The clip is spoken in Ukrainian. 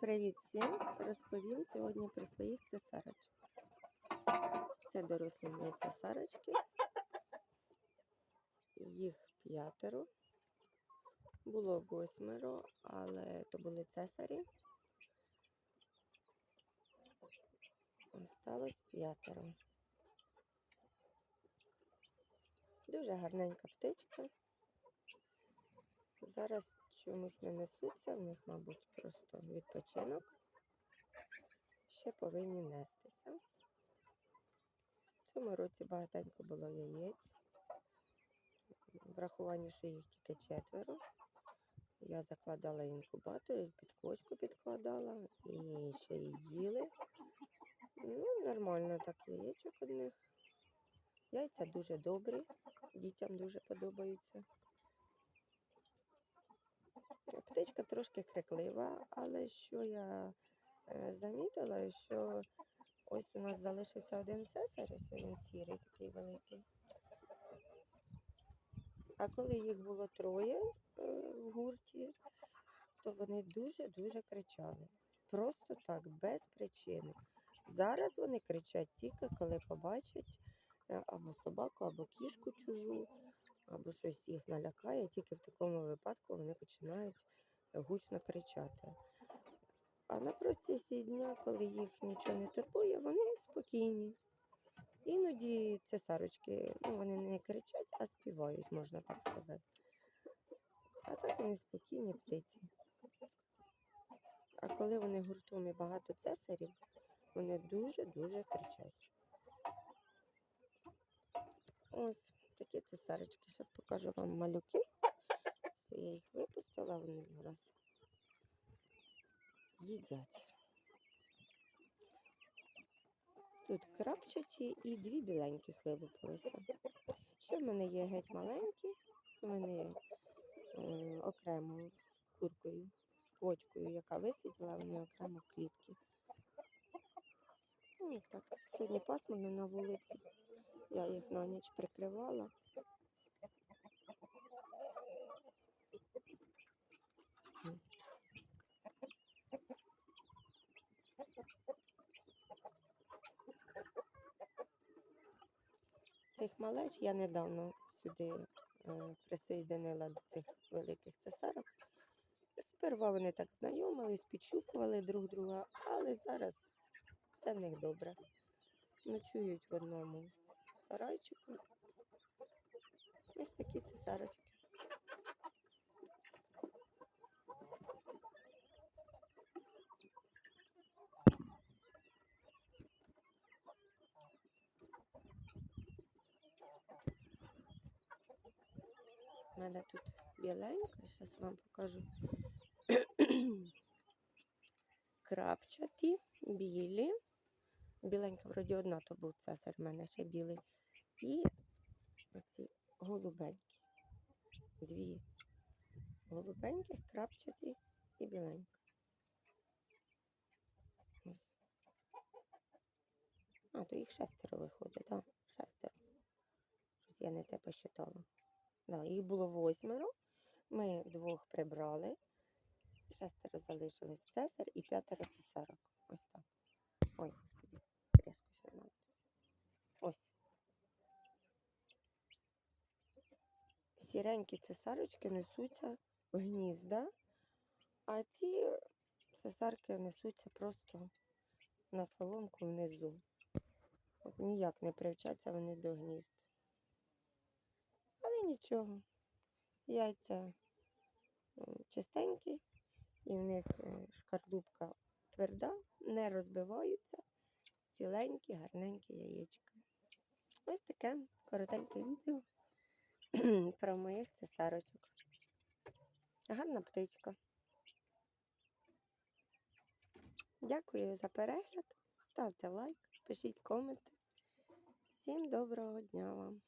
Привіт всім! Розповім сьогодні про своїх цесарочок. Це дорослі мої цесарочки. Їх п'ятеро. Було восьмеро, але то були цесарі. Осталось п'ятеро. Дуже гарненька птичка. Зараз чомусь не несуться, в них, мабуть, просто відпочинок. Ще повинні нестися. В цьому році багатенько було яєць. Врахування, що їх тільки четверо. Я закладала інкубатор, під кочку підкладала, і ще й їли. Ну, нормально так яєчок одних. Яйця дуже добрі, дітям дуже подобаються. Птичка трошки криклива, але що я е, замітила, що ось у нас залишився один цесар, ось він сірий, такий великий. А коли їх було троє е, в гурті, то вони дуже-дуже кричали. Просто так, без причини. Зараз вони кричать тільки, коли побачать е, або собаку, або кішку чужу, або щось їх налякає, тільки в такому випадку вони починають гучно кричати. А на протязі дня, коли їх нічого не турбує, вони спокійні. Іноді цесарочки, ну вони не кричать, а співають, можна так сказати. А так вони спокійні птиці. А коли вони гуртом і багато цесарів, вони дуже-дуже кричать. Ось такі цесарочки. Зараз покажу вам малюки. Я їх випустила, вони зараз їдять. Тут крапчаті і дві біленьких вилупилися. Ще в мене є геть маленькі, вони е, окремо з куркою, з квочкою, яка висиділа, вони окремо в клітці. Ну, так, сьогодні пасмурно на вулиці. Я їх на ніч прикривала. Цих малеч я недавно сюди е, присоєдинила до цих великих цесарок. Сперва вони так знайомились, підшукували друг друга, але зараз все в них добре. Ночують в одному сарайчику. Ось такі цесарочки. У мене тут біленька, зараз вам покажу. Крапчаті, білі. Біленька, вроді одна, то був цесар, в мене ще білий. І оці голубенькі. Дві голубеньких, крапчаті і біленька. А, то їх шестеро виходить, так? Да? Шестеро. Щось я не те посчитала. Да, їх було восьмеро. Ми двох прибрали. Шестеро залишилось цесар і п'ятеро цесарок. Ось так. Ой, господи, різкость не наводиться. Ось. Сіренькі цесарочки несуться в гнізда, а ці цесарки несуться просто на соломку внизу. Ніяк не привчаться вони до гнізд. Але нічого. Яйця м, чистенькі, і в них е, шкардубка тверда, не розбиваються, ціленькі, гарненькі яєчка. Ось таке коротеньке відео про моїх цесарочок. Гарна птичка. Дякую за перегляд. Ставте лайк, пишіть коменти. Всім доброго дня вам!